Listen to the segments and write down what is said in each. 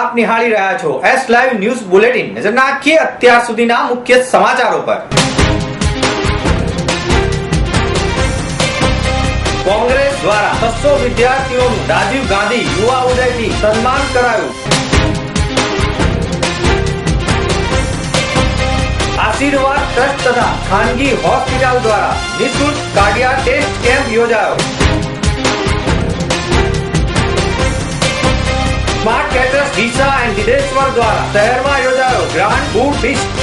આપ નિહાળી રહ્યા છો એસ લાઈવ ન્યૂઝ બુલેટિન નજર નાખીએ અત્યાર સુધીના મુખ્ય સમાચારો પર. કોંગ્રેસ દ્વારા છસો વિદ્યાર્થીઓનું રાજીવ ગાંધી યુવા ઉદયથી સન્માન કરાયું. આશીર્વાદ ટ્રસ્ટ તથા ખાનગી હોસ્પિટલ દ્વારા નિઃશુલ્ક કાર્ડિયા ટેસ્ટ કેમ્પ યોજાયો. Smart caterers Deesa and Dideshwar દ્વારા શહેરમાં યોજાયો ગ્રાન્ડ ફૂડ ફીસ્ટ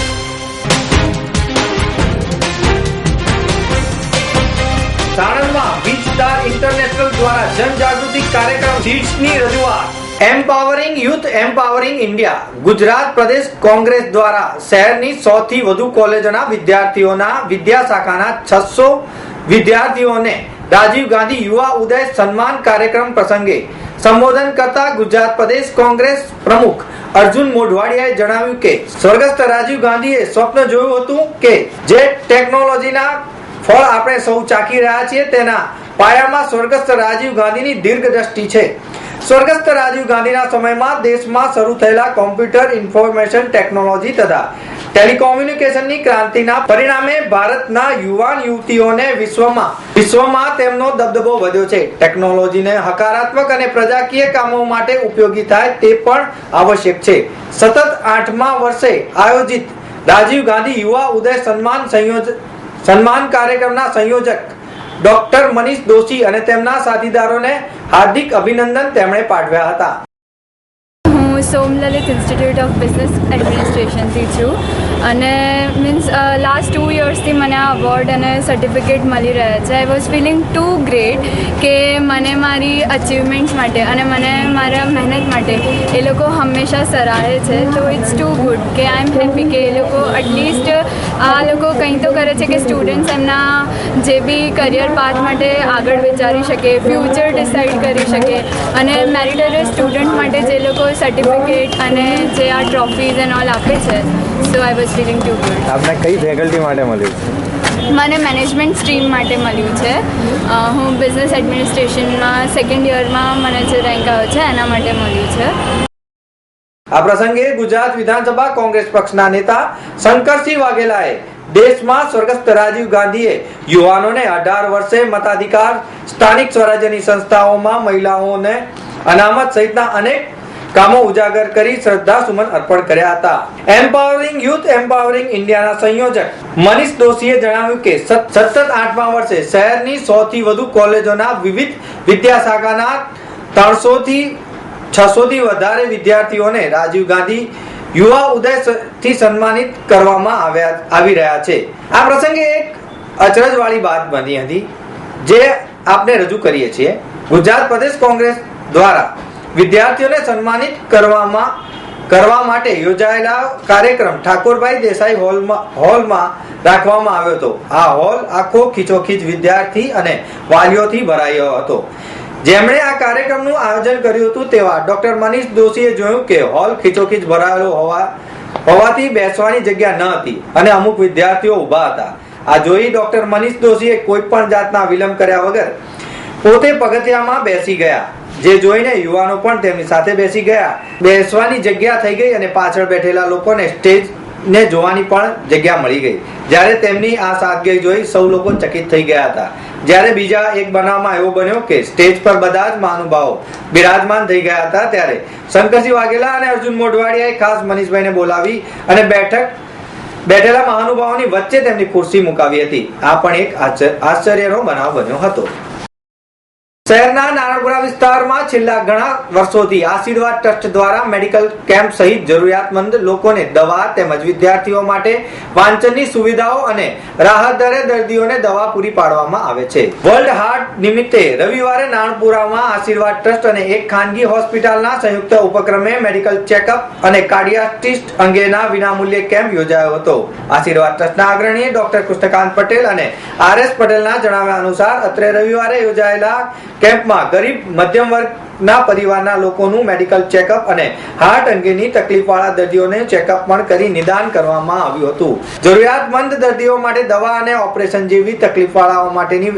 સાણંદમાં બીચ સ્ટાર ઇન્ટરનેશનલ દ્વારા જનજાગૃતિ કાર્યક્રમ સીટ્સની રજૂઆત. Empowering youth empowering India Gujarat Pradesh Congress દ્વારા શહેરની સૌથી વધુ કોલેજોના વિદ્યાર્થીઓના વિદ્યાશાખાના છસો વિદ્યાર્થીઓને રાજીવ ગાંધી યુવા ઉદય સન્માન કાર્યક્રમ પ્રસંગે સંબોધન કરતા ગુજરાત પ્રદેશ કોંગ્રેસ પ્રમુખ અર્જુન મોઢવાડિયાએ જણાવ્યું કે, સ્વર્ગસ્થ રાજીવ ગાંધીએ સ્વપ્ન જોયું હતું કે, જે ટેકનોલોજીના ફળ આપણે સૌ ચાખી રહ્યા છીએ, તેના પાયામાં સ્વર્ગસ્થ રાજીવ ગાંધીની દીર્ઘ દ્રષ્ટિ છે. સ્વર્ગસ્થ રાજીવ ગાંધીના સમયમાં દેશમાં શરૂ થયેલા કોમ્પ્યુટર ઇન્ફોર્મેશન ટેકનોલોજી તથા ટેલિકોમ્યુનિકેશનની ક્રાંતિના પરિણામે ભારતના યુવાન યુવતીઓને વિશ્વમાં વિશ્વમાં તેમનો દબદબો વધ્યો છે. ટેકનોલોજીને હકારાત્મક અને પ્રજાકીય કામો માટે ઉપયોગી થાય તે પણ આવશ્યક છે. સતત આઠમા વર્ષે આયોજિત રાજીવ ગાંધી યુવા ઉદય સન્માન સંયોજક સન્માન કાર્યક્રમના સંયોજક ડોક્ટર મનીષ દોશી અને તેમના સાથીદારોને હાર્દિક અભિનંદન તેમણે પાઠવ્યા હતા. હું સોમલલિત ઇન્સ્ટિટ્યૂટ ઓફ બિઝનેસ એડમિનિસ્ટ્રેશનથી છું અને મીન્સ લાસ્ટ ટુ યર્સથી મને આ અવોર્ડ અને સર્ટિફિકેટ મળી રહ્યા છે. I was feeling too great કે મને મારી અચીવમેન્ટ્સ માટે અને મને મારા મહેનત માટે એ લોકો હંમેશા સરાહે છે. તો ઇટ્સ ટુ ગુડ કે આઈ એમ હેપી કે એ લોકો એટલીસ્ટ આ લોકો કંઈ તો કરે છે કે સ્ટુડન્ટ્સ એમના જે બી કરિયર પાથ માટે આગળ વિચારી શકે ફ્યુચર ડિસાઇડ કરી શકે. અને મેરિટોરિયસ સ્ટુડન્ટ માટે જે લોકો સર્ટિફિકેટ અને જે આ ટ્રોફીઝ એન્ડ ઓલ આપે છે so I was feeling too good આપને કઈ ફેકલ્ટી માટે મળ્યું મને મેનેજમેન્ટ સ્ટ્રીમ માટે મળ્યું છે. હું બિઝનેસ એડમિનિસ્ટ્રેશનમાં સેકન્ડ યરમાં મને જે રેન્ક આવ્યો છે એના માટે મળ્યું છે. આ પ્રસંગે ગુજરાત વિધાનસભા કોંગ્રેસ પક્ષના નેતા શંકરસિંહ વાઘેલાએ દેશમાં સ્વર્ગસ્થ રાજીવ ગાંધીએ યુવાનોને અઢાર વર્ષે મતાધિકાર સ્થાનિક સ્વરાજ્યની સંસ્થાઓમાં મહિલાઓને અનામત સહિતના અનેક કામો ઉજાગર કરી શ્રદ્ધા સુમન અર્પણ કર્યા હતા. એમ્પાવરિંગ યુથ એમ્પાવરિંગ ઇન્ડિયાના સંયોજક મનીષ દોશીએ જણાવ્યું કે સતત આઠમા વર્ષે શહેરની સૌથી વધુ કોલેજોના વિવિધ વિદ્યાશાખાના ત્રણસો થી છસો થી વધારે વિદ્યાર્થીઓને રાજીવ ગાંધી યુવા ઉદયથી સન્માનિત કરવામાં આવ્યા, આવી રહ્યા છે. આ પ્રસંગે એક અચરજવાળી વાત બની હતી જે આપને રજૂ કરીએ છીએ. ગુજરાત પ્રદેશ કોંગ્રેસ દ્વારા વિદ્યાર્થીઓને સન્માનિત કરવામાં, કરવા માટે યોજાયેલા કાર્યક્રમ ઠાકોરભાઈ દેસાઈ હોલમાં હોલમાં રાખવામાં આવ્યો હતો. આ હોલ આખો ખીચોખીચ વિદ્યાર્થી અને વાલીઓથી ભરાયો હતો. જેમણે આ કાર્યક્રમનું આયોજન કર્યું હતું તેવા ડોક્ટર મનીષ દોશીએ જોયું કે હોલ ખીચોખીચ ભરાયેલો હોવા, હોવાથી બેસવાની જગ્યા ન હતી અને અમુક વિદ્યાર્થીઓ ઊભા હતા. આ જોઈ ડોક્ટર મનીષ દોશીએ કોઈ પણ જાતના વિલંબ કર્યા વગર પોતે પગથિયામાં બેસી ગયા. જે જોઈને યુવાનો પણ તેમની સાથે બેસી ગયા. બેસવાની જગ્યા થઈ ગઈ અને પાછળ બેઠેલા લોકોને સ્ટેજ ને જોવાની પણ જગ્યા મળી ગઈ. જ્યારે તેમની આ સાદગી જોઈ સૌ લોકો ચકિત થઈ ગયા હતા. જ્યારે બીજા એક બનાવમાં એવો બન્યો કે સ્ટેજ પર બધા જ મહાનુભાવો બિરાજમાન થઈ ગયા હતા ત્યારે શંકરસિંહ વાઘેલા અને અર્જુન મોઢવાડિયાએ ખાસ મનીષભાઈને બોલાવી અને બેઠક બેઠેલા મહાનુભાવોની વચ્ચે તેમની ખુરશી મુકાવી હતી. આ પણ એક આશ્ચર્ય- આશ્ચર્યનો બનાવ બન્યો હતો. શહેરના નારણપુરા વિસ્તારમાં છેલ્લા ઘણા વર્ષોથી આશીર્વાદ ટ્રસ્ટ દ્વારા મેડિકલ કેમ્પ સહિત જરૂરિયાતમંદ લોકોને દવા તેમજ વિદ્યાર્થીઓ માટે વાંચનની સુવિધાઓ અને રાહત દરે દર્દીઓને દવા પૂરી પાડવામાં આવે છે. વર્લ્ડ હાર્ટ નિમિત્તે રવિવારે નારણપુરામાં આશીર્વાદ ટ્રસ્ટ અને એક ખાનગી હોસ્પિટલના સંયુક્ત ઉપક્રમે મેડિકલ ચેકઅપ અને કાર્ડિયાસ્ટિસ્ટ અંગેના વિનામૂલ્યે કેમ્પ યોજાયો હતો. આશીર્વાદ ટ્રસ્ટના અગ્રણી ડોક્ટર કૃષ્ણકાંત પટેલ અને આર એસ પટેલના જણાવ્યા અનુસાર અત્રે રવિવારે યોજાયેલા કેમ્પમાં ગરીબ, મધ્યમ વર્ગના પરિવારના લોકોનું મેડિકલ ચેકઅપ અને હાર્ટ અંગેની તકલીફવાળા દર્દીઓને ચેકઅપ પણ કરી નિદાન કરવામાં આવ્યું હતું. જરૂરિયાતમંદ દર્દીઓ માટે દવા અને ઓપરેશન જેવી તકલીફવાળાઓ માટેની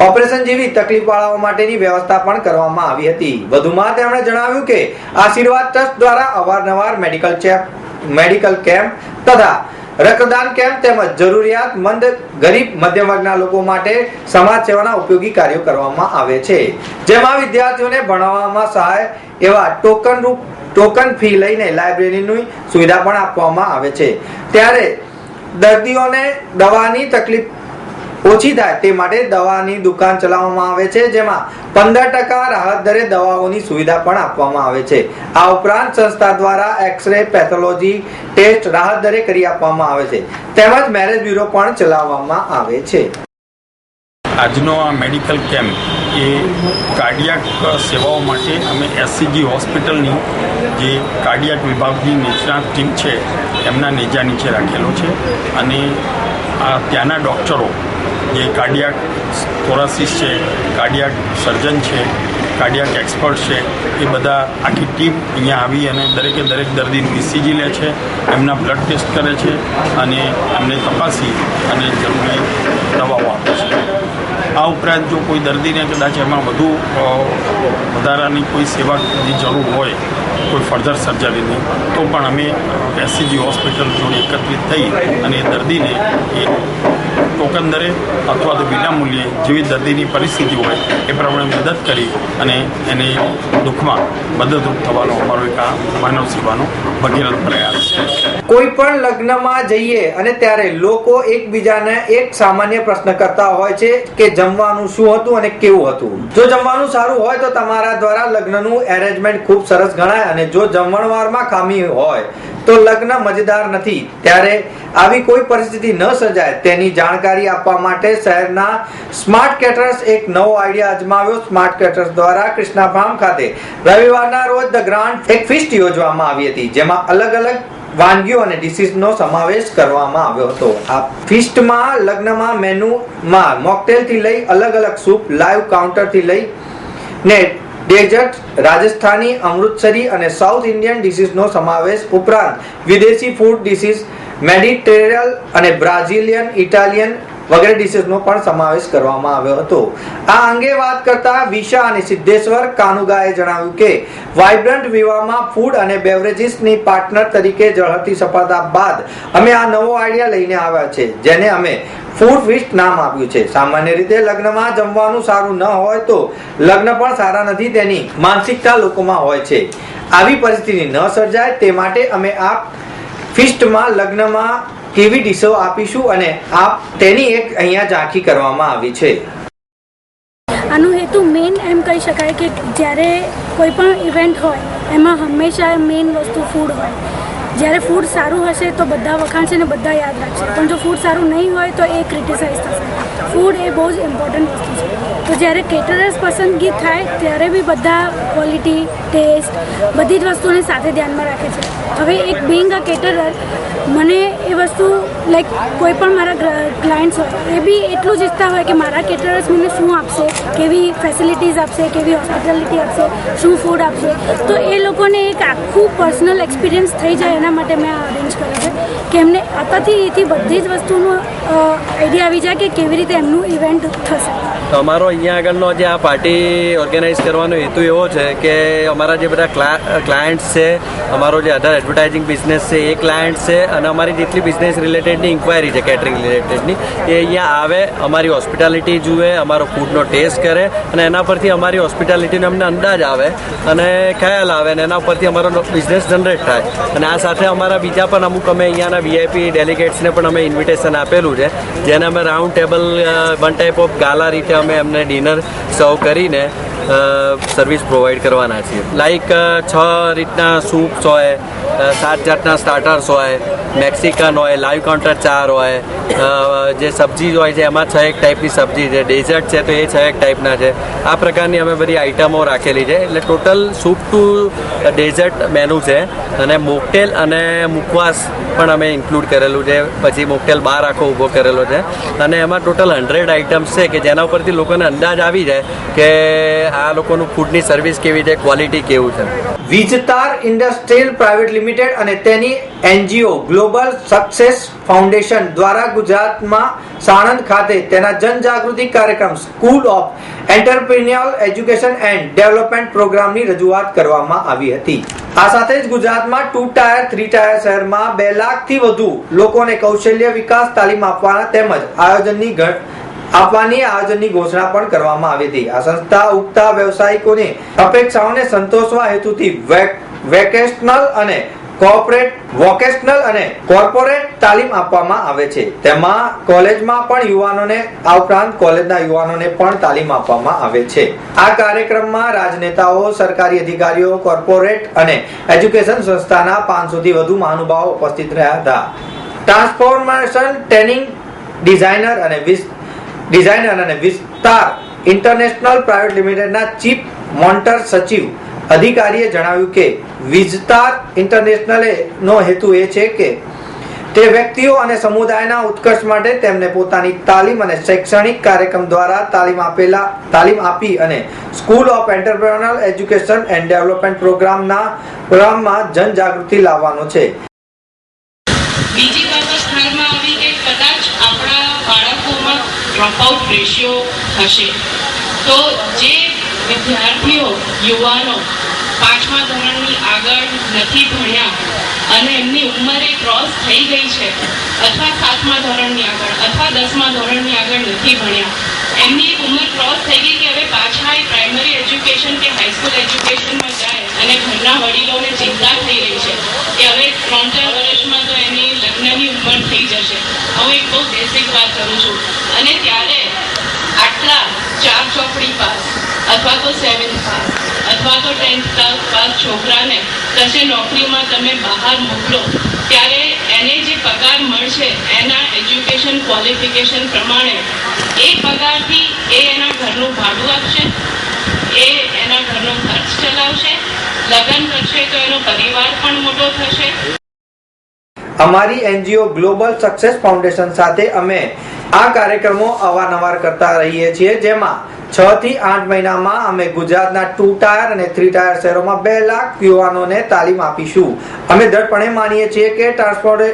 ઓપરેશન જેવી તકલીફવાળાઓ માટેની વ્યવસ્થા પણ કરવામાં આવી હતી. વધુમાં તેમણે જણાવ્યું કે આશીર્વાદ ટ્રસ્ટ દ્વારા અવારનવાર મેડિકલ ચેક, મેડિકલ કેમ્પ તથા રક્તદાન કેમ્પ તેમજ જરૂરિયાતમંદ ગરીબ મધ્યમ વર્ગના લોકો માટે સમાજ સેવાના ઉપયોગી કાર્યો કરવામાં આવે છે. જેમાં વિદ્યાર્થીઓને ભણાવવામાં સહાય એવા ટોકન રૂપ ટોકન ફી લઈને લાઇબ્રેરીની સુવિધા પણ આપવામાં આવે છે. ત્યારે દર્દીઓને દવાની તકલીફ ઓછી થાય. તે માટે દવાની દુકાન ચલાવવામાં આવે છે, જેમાં પંદર ટકા રાહત દરે દવાઓની સુવિધા પણ આપવામાં આવે છે. આ ઉપરાંત સંસ્થા દ્વારા એક્સરે પેથોલોજી ટેસ્ટ રાહત દરે કરી આપવામાં આવે છે. તેમજ મેરેજ બ્યુરો પણ ચલાવવામાં આવે છે. આજનો આ મેડિકલ કેમ્પ એ કાર્ડિયાક સેવાઓ માટે અમે એસસીજી હોસ્પિટલની જે કાર્ડિયાક વિભાગની નિષ્ણાત ટીમ છે, એમના નેજા નીચે રાખેલો છે. અને આ ત્યાંના ડૉક્ટરો જે કાર્ડિયાક થોરાસિસ છે, કાર્ડિયાક સર્જન છે, કાર્ડિયાક એક્સપર્ટ છે, એ બધા આખી ટીમ અહીંયા આવી અને દરેકે દરેક દર્દીનું ઇસીજી લે છે, એમના બ્લડ ટેસ્ટ કરે છે અને એમને તપાસી અને જરૂરી દવાઓ આપે છે. આ ઉપરાંત જો કોઈ દર્દીને કદાચ એમાં વધુ વધારાની કોઈ સેવાની જરૂર હોય, કોઈ ફર્ધર સર્જરીની તો પણ અમે એસસીજી હોસ્પિટલ જોડે એકત્રિત થઈ અને દર્દીને એ ટોકન અથવા તો વિના મૂલ્યે જેવી દર્દીની પરિસ્થિતિ હોય એ પ્રમાણે મદદ કરી અને એને દુઃખમાં મદદરૂપ થવાનો અમારો એક માનવ સેવાનો ભગીરથ પ્રયાસ છે. કોઈ પણ લગ્નમાં જઈએ અને ત્યારે લોકો એકબીજાને એક સામાન્ય પ્રશ્ન કરતા હોય છે કે જમવાનું શું હતું અને કેવું હતું. જો જમવાનું સારું હોય તો તમારા દ્વારા લગ્નનું એરેન્જમેન્ટ ખૂબ સરસ ગણાય અને જો જમણવારમાં ખામી હોય તો લગ્ન મજેદાર નથી. ત્યારે આવી કોઈ પરિસ્થિતિ ન સર્જાય. તેની જાણકારી આપવા માટે શહેરના સ્માર્ટ કેટરર્સ એક નવો આઈડિયા અજમાવ્યો. સ્માર્ટ કેટરર્સ દ્વારા કૃષ્ણા ફાર્મ ખાતે રવિવારના રોજ ધ ગ્રાન્ડ એક ફિસ્ટ યોજવામાં આવી હતી, જેમાં અલગ અલગ વાનગીઓ અને ડિશિસનો સમાવેશ કરવામાં આવ્યો હતો. આ ફિસ્ટમાં લગ્નમાં મેનુમાં મોકટેલથી લઈ અલગ અલગ સૂપ, લાઈવ કાઉન્ટરથી લઈ ને ડેઝર્ટ રાજસ્થાની અમૃતસરી અને સાઉથ ઇન્ડિયન ડિશીઝનો સમાવેશ ઉપરાંત વિદેશી ફૂડ ડિશીઝ મેડિટેરિયલ અને બ્રાઝિલિયન, ઇટાલિયન વગેરે ડિશિસનો પણ સમાવેશ કરવામાં આવ્યો હતો. આ અંગે વાત કરતા વિશા અને સિદ્ધેશ્વર કાનુગાએ જણાવ્યું કે વાઇબ્રન્ટ વિવાહમાં ફૂડ અને બેવરેજીસની પાર્ટનર તરીકે ઝળહળતી સફળતા બાદ અમે આ નવો આઈડિયા લઈને આવ્યા છે, જેને અમે ફૂડ ફિસ્ટ નામ આપ્યું છે. સામાન્ય રીતે લગ્નમાં જમવાનું સારું ન હોય તો લગ્ન પણ સારા નથી તેની માનસિકતા લોકોમાં હોય છે. આવી પરિસ્થિતિ ન સર્જાય તે માટે અમે આ ફિસ્ટમાં લગ્નમાં કેવી ડીશો આપીશું અને આપ તેની એક અહીંયા ઝાંખી કરવામાં આવી છે. આનો હેતુ મેઇન એમ કહી શકાય કે જ્યારે કોઈ પણ ઇવેન્ટ હોય, એમાં હંમેશા મેઇન વસ્તુ ફૂડ હોય. જ્યારે ફૂડ સારું હશે તો બધા વખાણશે ને બધા યાદ રાખશે. પણ જો ફૂડ સારું નહીં હોય તો એ ક્રિટિસાઇઝ થશે. ફૂડ એ બહુ જ ઇમ્પોર્ટન્ટ વસ્તુ છે. તો જ્યારે કેટરર્સ પસંદગી થાય, ત્યારે બી બધા ક્વોલિટી ટેસ્ટ બધી જ વસ્તુને સાથે ધ્યાનમાં રાખે છે. હવે એક બિંગ અ કેટરર મને એ વસ્તુ લાઈક કોઈ પણ મારા ક્લાયન્ટ્સ હોય, એ બી એટલું જ ઈચ્છતા હોય કે મારા કેટરર્સ મને શું આપશે, કેવી ફેસિલિટીઝ આપશે, કેવી હોસ્પિટાલિટી આપશે, શું ફૂડ આપશે. તો એ લોકોને એક આખું પર્સનલ એક્સપિરિયન્સ થઈ જાય એના માટે મેં આ અરેન્જ કર્યું છે કે એમને અત્યારથી એથી બધી જ વસ્તુનો આઈડિયા આવી જાય કે કેવી રીતે એમનું ઇવેન્ટ થશે. તો અમારો અહીંયા આગળનો જે આ પાર્ટી ઓર્ગેનાઇઝ કરવાનો હેતુ એવો છે કે અમારા જે બધા ક્લાયન્ટ્સ છે, અમારો જે અધર એડવર્ટાઇઝિંગ બિઝનેસ છે, એ ક્લાયન્ટ છે અને અમારી જેટલી બિઝનેસ રિલેટેડની ઇન્ક્વાયરી છે કેટરિંગ રિલેટેડની એ અહીંયા આવે, અમારી હોસ્પિટાલિટી જુએ, અમારો ફૂડનો ટેસ્ટ કરે અને એના પરથી અમારી હોસ્પિટાલિટીનો અમને અંદાજ આવે અને ખ્યાલ આવે અને એના પરથી અમારો બિઝનેસ જનરેટ થાય. અને આ સાથે અમારા બીજા પણ અમુક અમે અહીંયાના વીઆઈપી ડેલિગેટ્સને પણ અમે ઇન્વિટેશન આપેલું છે, જેને અમે round table one type of gala રીતે અમે એમને ડિનર સર્વ કરીને સર્વિસ પ્રોવાઈડ કરવાના છીએ. લાઈક છ રીતના સૂપ્સ હોય સાત જાતના સ્ટાર્ટર્સ હોય મેક્સિકન હોય લાઈવ કાઉન્ટર ચાર હોય જે સબ્જી હોય છે, એમાં છ એક ટાઈપની સબ્જી છે. ડેઝર્ટ છે તો એ છ એક ટાઈપના છે. આ પ્રકારની અમે બધી આઇટમો રાખેલી છે. એટલે total soup to dessert menu છે. અને મોકટેલ અને મુખવાસ પણ અમે ઇન્ક્લુડ કરેલું છે. પછી મોકટેલ બાર આખો ઊભો કરેલો છે. અને એમાં ટોટલ હંડ્રેડ આઇટમ્સ છે કે જેના ઉપરથી લોકોને અંદાજ આવી જાય કે આ લોકોનું ફૂડની સર્વિસ કેવી છે? ક્વોલિટી કેવું છે? વીજતાર ઇન્ડસ્ટ્રીયલ પ્રાઇવેટ લિમિટેડ અને તેની એનજીઓ ગ્લોબલ સક્સેસ ફાઉન્ડેશન દ્વારા ગુજરાતમાં સાણંદ ખાતે તેના જનજાગૃતિ કાર્યક્રમ school of entrepreneurial education and development પ્રોગ્રામની રજૂઆત કરવામાં આવી હતી. આ સાથે જ ગુજરાતમાં ટુ ટાયર, થ્રી ટાયર શહેરમાં બે લાખથી વધુ લોકોને કૌશલ્ય વિકાસ તાલીમ આપવાના તેમજ આયોજનની ઘ- આપવાની આયોજનની ઘોષણા પણ કરવામાં આવી હતી. આ સંસ્થા ઉગતા વ્યવસાયિકોની અપેક્ષાઓને સંતોષવા હેતુથી વેક- વેકેશનલ અને કોર્પોરેટ, વોકેશનલ અને કોર્પોરેટ તાલીમ આપવામાં આવે છે. તેમાં કોલેજમાં પણ યુવાનોને, આ ઉપરાંત કોલેજના યુવાનોને પણ તાલીમ આપવામાં આવે છે. આ કાર્યક્રમમાં રાજનેતાઓ, સરકારી અધિકારીઓ, કોર્પોરેટ અને એજ્યુકેશન સંસ્થાના પાંચસોથી વધુ મહાનુભાવો ઉપસ્થિત રહ્યા હતા. ટ્રાન્સફોર્મેશન, ટ્રેનિંગ, ડિઝાઇનર અને વિસ ડિઝાઇનર અને વિસ્તાર ઇન્ટરનેશનલ પ્રાઇવેટ લિમિટેડના ચીફ મોન્ટર સચિવ અધિકારીએ જણાવ્યું કે વિજતાર ઇન્ટરનેશનલે નો હેતુ એ છે કે, તે વ્યક્તિઓ અને સમુદાયના ઉત્કર્ષ માટે તેમને પોતાની તાલીમ અને શૈક્ષણિક કાર્યક્રમ દ્વારા તાલીમ આપેલા, તાલીમ આપી અને school of entrepreneurial education and development પ્રોગ્રામના પ્રોગ્રામમાં જનજાગૃતિ લાવવાનો છે. બીજી બાબત હાલમાં આવી કે કદાચ આપણા બાળકોમાં ડ્રોપઆઉટ રેશિયો હશે. તો જે વિદ્યાર્થીઓ યુવાનો પાંચમા ધોરણની આગળ નથી ભણ્યા અને એમની ઉંમરે ક્રોસ થઈ ગઈ છે, અથવા સાતમા ધોરણની આગળ, અથવા દસમા ધોરણની આગળ નથી ભણ્યા. એમની ઉંમર ક્રોસ થઈ ગઈ કે હવે પાછા એ પ્રાઇમરી એજ્યુકેશન કે હાઈસ્કૂલ એજ્યુકેશનમાં જાય અને ઘરના વડીલોને ચિંતા થઈ રહી છે કે હવે ત્રણ ચાર વર્ષમાં તો એની લગ્નની ઉંમર થઈ જશે. હું એક બહુ બેસિક વાત કરું છું. અને ત્યારે આટલા ચાર ચોપડી પાસ અથવા તો સેવન્થ પાસ અથવા તો ટેન્થ પાસ છોકરાને કશે નોકરીમાં તમે બહાર મોકલો, ત્યારે એને જે પગાર મળશે, એના એજ્યુકેશન ક્વોલિફિકેશન પ્રમાણે એ પગારથી એ એના ઘરનું ભાડું આપશે, એ એના ઘરનો ખર્ચ ચલાવશે, લગ્ન કરશે તો એનો પરિવાર પણ મોટો થશે. અમારી એનજીઓ ગ્લોબલ સક્સેસ ફાઉન્ડેશન સાથે અમે આ કાર્યક્રમો અવારનવાર કરતા રહીએ છીએ, જેમાં છ થી આઠ મહિનામાં અમે ગુજરાતના ટુ ટાયર અને થ્રી ટાયર શહેરોમાં બે લાખ યુવાનોને તાલીમ આપીશું. અમે દૃઢપણે માનીએ છીએ કે ટ્રાન્સપોર્ટ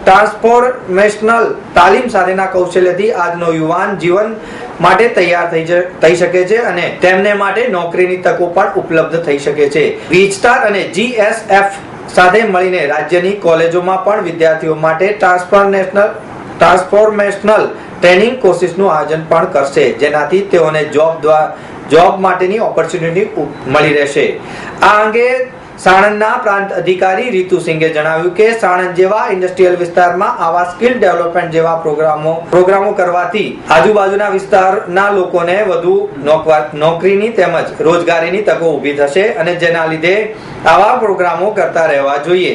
ટ્રાન્સફોર્મેશનલ તાલીમ સાથેના કૌશલ્યથી આજનો યુવાન જીવન માટે તૈયાર થઈ થઈ શકે છે અને તેમને માટે નોકરીની તકો પણ ઉપલબ્ધ થઈ શકે છે. વીજતાર અને જીએસએફ સાથે મળીને રાજ્યની કોલેજોમાં પણ વિદ્યાર્થીઓ માટે ટ્રાન્સફોર્મેશનલ ટ્રાન્સફોર્મેશનલ ટ્રેનિંગ કોર્સિસનું આયોજન પણ કરશે. જેનાથી તેઓને જોબ દ્વારા જોબ માટેની ઓપોર્ચ્યુનિટી મળી રહેશે. આ અંગે સાણંદના પ્રાંત અધિકારી રીતુ સિંઘે જણાવ્યું કે, સાણંદ જેવા ઇન્ડસ્ટ્રીયલ વિસ્તારમાં આવા સ્કિલ ડેવલપમેન્ટ જેવા પ્રોગ્રામો પ્રોગ્રામો કરવાથી આજુબાજુના વિસ્તારના લોકોને વધુ નોકરીની તેમજ રોજગારીની તકો ઊભી થશે અને જેના લીધે આવા પ્રોગ્રામો કરતા રહેવા જોઈએ.